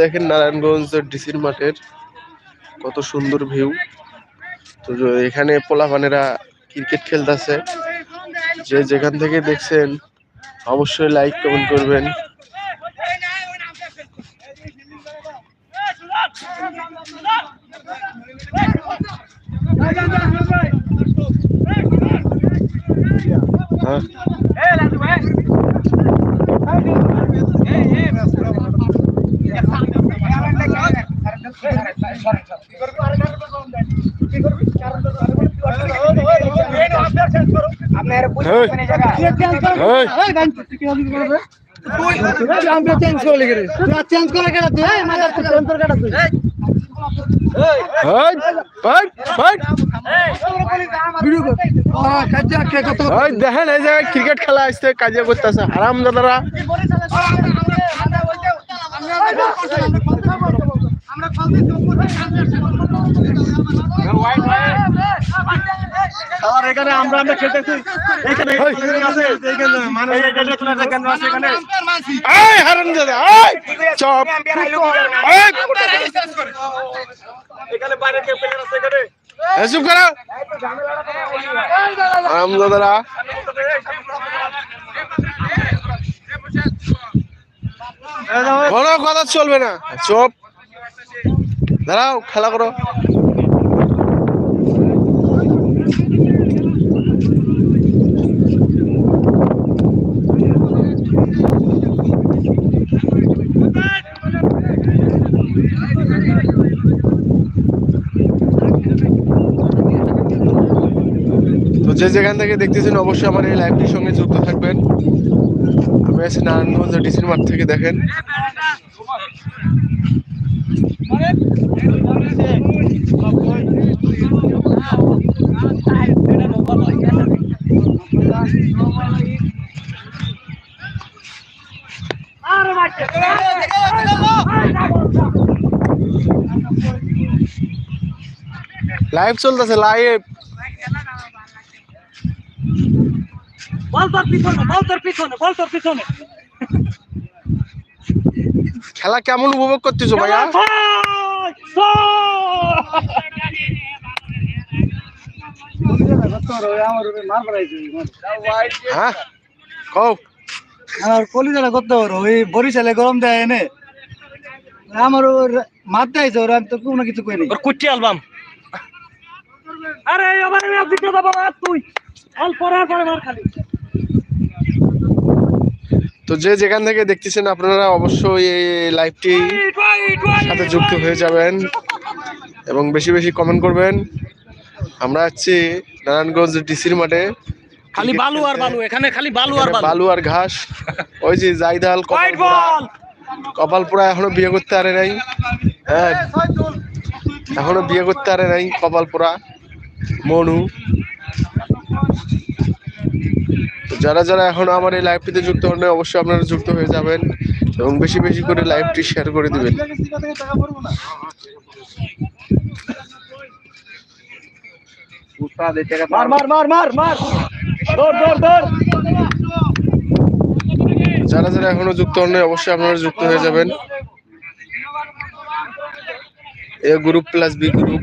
দেখেন নারায়ণগঞ্জ ডিসির মাঠের কত সুন্দর ভিউ। তো এখানে পোলাপানেরা ক্রিকেট খেলতেছে। যে যেখান থেকে দেখছেন, অবশ্যই লাইক কমেন্ট করবেন। হ্যাঁ। এই, দেখেন এই জায়গায় ক্রিকেট খেলা আসছে কাজিয়া করতেছে হারাম দাদারা এখানে আমরা আমরা খেলতেছি। এখানে এখানে মানে এখানে কেন্দ্র আছে। এখানে এই হারাম দাদা এই! চপ। এখানে বাইরে কেউ প্লেয়ার আছে এখানে। এই, করো। হারাম দাদারা। কোনো কথা চলবে না। চপ। দাঁড়াও, খেলা করো। যে যেখান থেকে দেখতেছেন, অবশ্যই আমার এই লাইভটির সঙ্গে যুক্ত থাকবেন। আমি আছি নারায়ণগঞ্জ ডিসির মাঠ থেকে, দেখেন। লাইভ চলতেছে লাইভ বল তোর পিছনে বল তোর পিছনে বল তোর পিছনে। খেলা কেমন উপভোগ করতেছো ভাইয়া? হ্যাঁ? কও। আমার কলিজাটা করতে পারো ওই বরিশালে গরম দেয় এনে। আমার মাত দেয়ছে ওরা তো কোনো কিছু কইনি। ওর কুটি অ্যালবাম আরে এবার আমি আপনি কে বাবা তুই অল্প পরে পরে মার খালি তো যে যেখান থেকে দেখতেছেন আপনারা অবশ্যই এই লাইভটি সাথে যুক্ত হয়ে যাবেন এবং বেশি বেশি কমেন্ট করবেন আমরা আছি নারায়ণগঞ্জ ডিসির মাঠে খালি বালু আর বালু এখানে খালি বালু আর বালু বালু আর ঘাস ওই যে জাইদাল কপালপুরা বল কপালপুরা এখনও বিয়ে করতে পারে নাই হ্যাঁ এখনও বিয়ে করতে পারে নাই কপালপুরা মনু। যারা যারা এখন আমার এই লাইভটিতে যুক্ত হন অবশ্যই আপনারা যুক্ত হয়ে যাবেন এবং বেশি বেশি করে লাইভটি শেয়ার করে দিবেন। যারা যারা এখনও যুক্ত হন অবশ্যই আপনারা যুক্ত হয়ে যাবেন। A group plus B group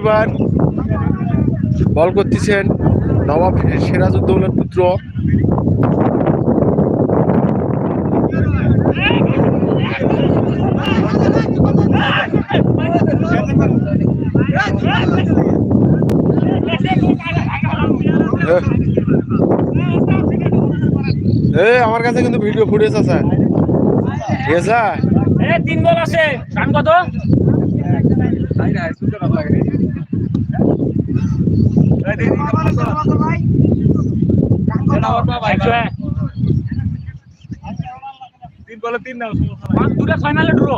এইবার বল করতেছেন নবাব সিরাজউদ্দৌলার পুত্র। আমার কাছে কিন্তু ভিডিও ফুটেজ আছে। ঠিক আছে তিন বল আছে। কত। তিন বলে তিন নাও পাঁচ দুটা ফাইনালে ড্র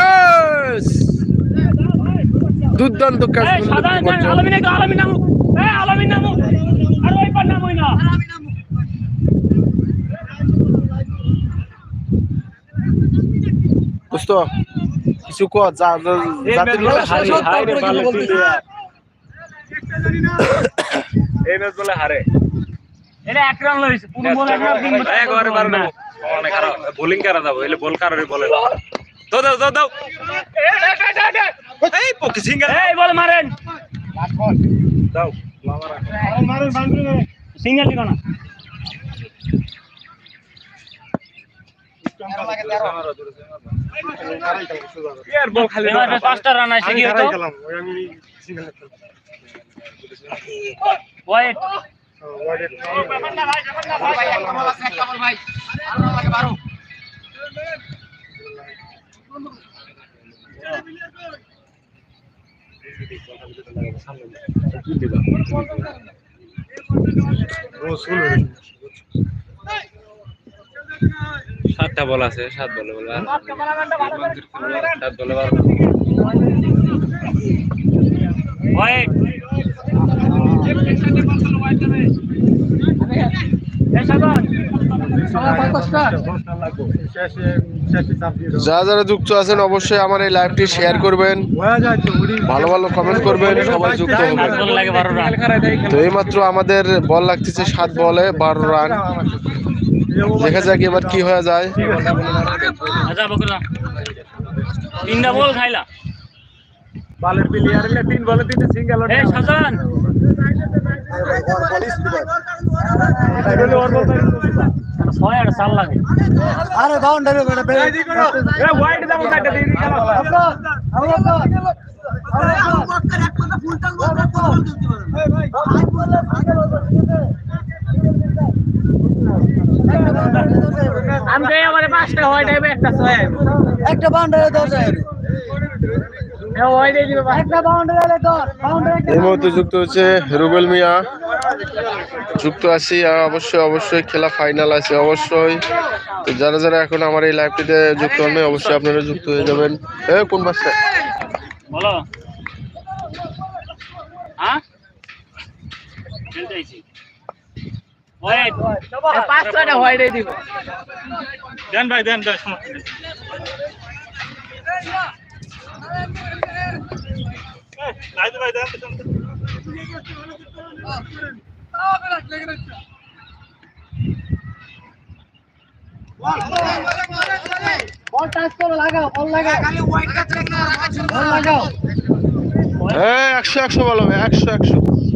কাজ দুর্দান্ত কাজ আলমিন আলমিন নামুক। আর ওই পার নামুই না। দোস্ত কিছু ক যা যা- জাতির লোক হারে হারে বলে এই ম্যাচ বলে হারে। এটা এক রান লইছে পুরো বল এক রান একবারে বারো না। অনেক খারাপ বোলিং কারা দাও? এলে বল কারোর বলে দাও দাও দাও দাও। এই পকি সিঙ্গেল এই বল মারেন। দাও সিঙ্গেল দিও না ইয়ার বল খালি এবার পাঁচটা রান আছে কি হতো? ওয়েট সাতটা বল আছে সাত বলে বলে সাত বলে ওয়েট যারা যারা যুক্ত আছেন অবশ্যই আমার এই লাইভটি শেয়ার করবেন। ভালো ভালো কমেন্ট করবেন সবাই যুক্ত হবেন। রান। তো এইমাত্র আমাদের বল লাগতেছে সাত বলে বারো রান। দেখা যাক এবার কি হয়ে যায় আচ্ছা তিনটা বল খাইলা বালের প্লেয়ার তিন বলে তিনটে সিঙ্গেল এই সাজান ছয় আর চার লাগে আরে বাউন্ডারি ওয়াইড দাও কাটে দিয়ে খেলা আমি যাই আমার পাঁচটা হয় একটা ছয় একটা বাউন্ডারি দশ এই মুহূর্তে যুক্ত হচ্ছে রুবেল মিয়া। যুক্ত আছি আর অবশ্যই অবশ্যই খেলা ফাইনাল আছে অবশ্যই। তো যারা যারা এখন আমার এই লাইভটিতে যুক্ত হন অবশ্যই আপনারা যুক্ত হয়ে যাবেন। এ কোন বাচ্চা? বলো। হ্যাঁ? খেলতে আইছি। ওয়েট পাঁচ ছয়টা হোয়াইট দিব। দেন ভাই বলো 100 100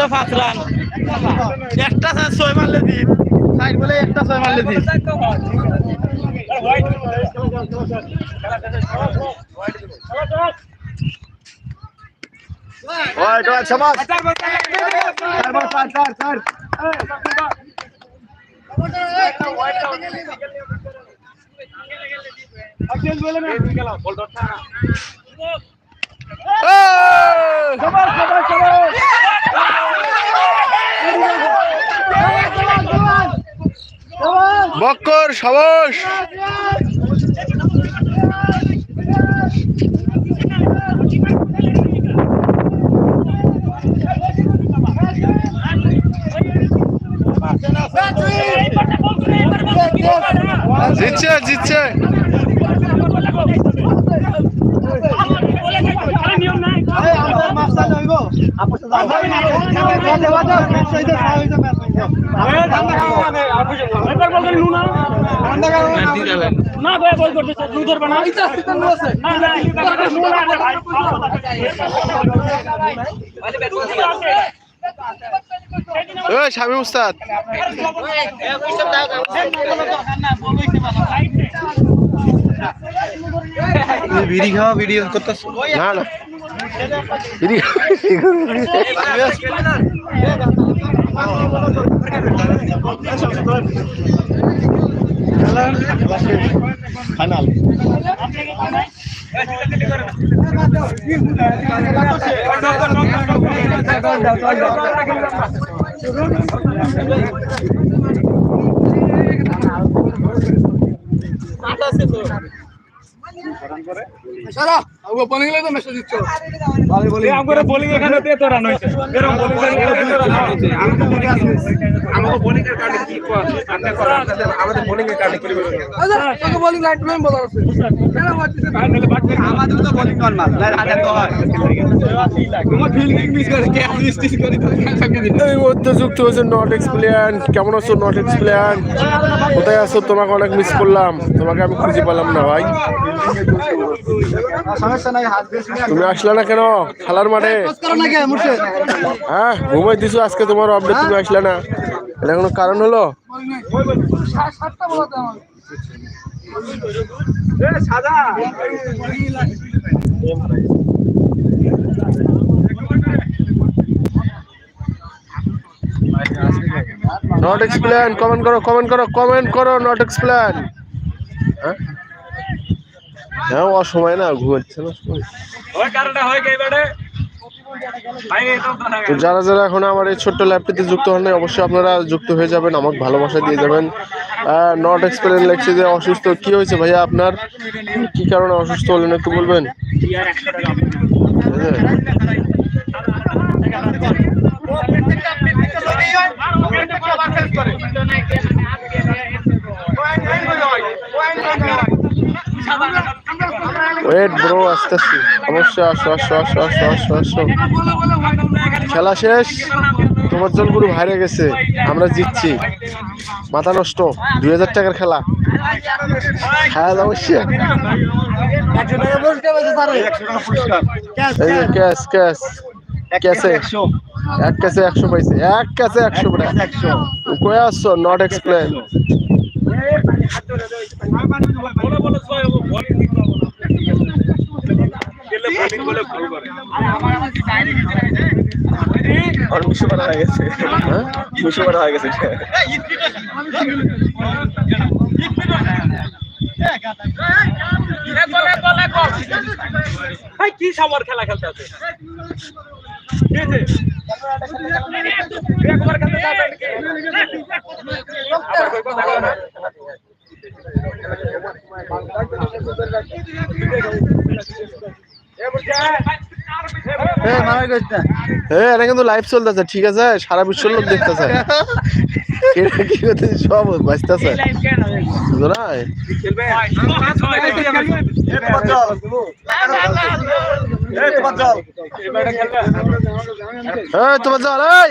বলে পাঁচ একটা একটা ছয় মারলে দিন সাইড বলে একটা ছয় মারলে দিন খেলা বল বক্কর সাবাস। জিতছে জিতছে নিয়ম নাই এই আমাদের মাছ চালু হইব আপস দাও বাজে বাজে ম্যাচ হইছে না বল নুনা না করতে না না ভাই ওই স্বামী উস্তাদ। বিড়ি খাওয়া ভিডিও করতেছ? না না। এদিকে। আমরা বোলিং এখানে তে তো রান হইছে এরকম বোলিং বোলিং এর কারণে কি কর? আমরা কর আমাদের বোলিং এর কারণে কি আমাদের তো বোলিং কর মাল হাতে তো হয়। আমার ফিল্ডিং মিস করে ক্যাচ মিস করে? এই মধ্যে যুক্ত হয়েছে নট এক্সপ্লেয়ান কেমন আছো নট এক্সপ্লেয়ান কোথায় আছো? তোমাকে অনেক মিস করলাম। তোমাকে আমি খুঁজে পেলাম না ভাই। তুমি আসলে না কেন? খেলার মাঠে? হ্যাঁ ঘুমাই দিছো আজকে তোমার আপডেট তুমি আসলে না। এটা কোনো কারণ হলো? নট এক্সপ্লেন কমেন্ট করো কমেন্ট করো কমেন্ট করো নট এক্সপ্লেন হ্যাঁ? হ্যাঁ অসময় না ঘুমাচ্ছে না তো যারা যারা এখন আমার এই ছোট্ট ল্যাবটিতে যুক্ত হন নাই অবশ্যই আপনারা যুক্ত হয়ে যাবেন আমাকে ভালোবাসা দিয়ে যাবেন। নট এক্সপেরিয়েন্স লেখছে যে অসুস্থ কি হয়েছে ভাইয়া আপনার? কি কারণে অসুস্থ হলেন একটু বলবেন? ওয়েট ব্রো আস্তে আস্তে অবশ্যই আসো আসো আসো আসো আসো আসো খেলা শেষ তোমার জল পুরো হারিয়ে গেছে আমরা জিতছি মাথা নষ্ট দুই হাজার টাকার খেলা খেলা অবশ্যই এই ক্যাশ ক্যাশ ক্যাশে এক ক্যাশে একশো পাইছে এক ক্যাশে একশো একশো কয়ে আসছো নট এক্সপ্লেন হয়ে হ্যাঁ হয়ে ভাই কি সামার খেলা খেলতে আছে এটা কিন্তু লাইভ চলতেছে ঠিক আছে? সারা বিশ্বের লোক দেখতেছে। এটা কি করতে সব বাঁচতেছে তোমার জল এই!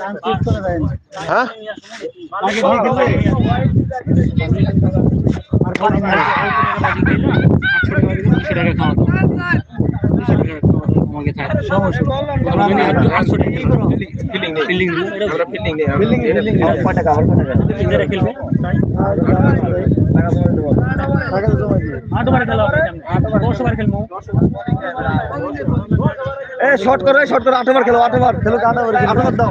হ্যাঁ এ শর্ট করো শর্ট করো আটবার খেলো আটবার খেলো আটবার আটবার দাও।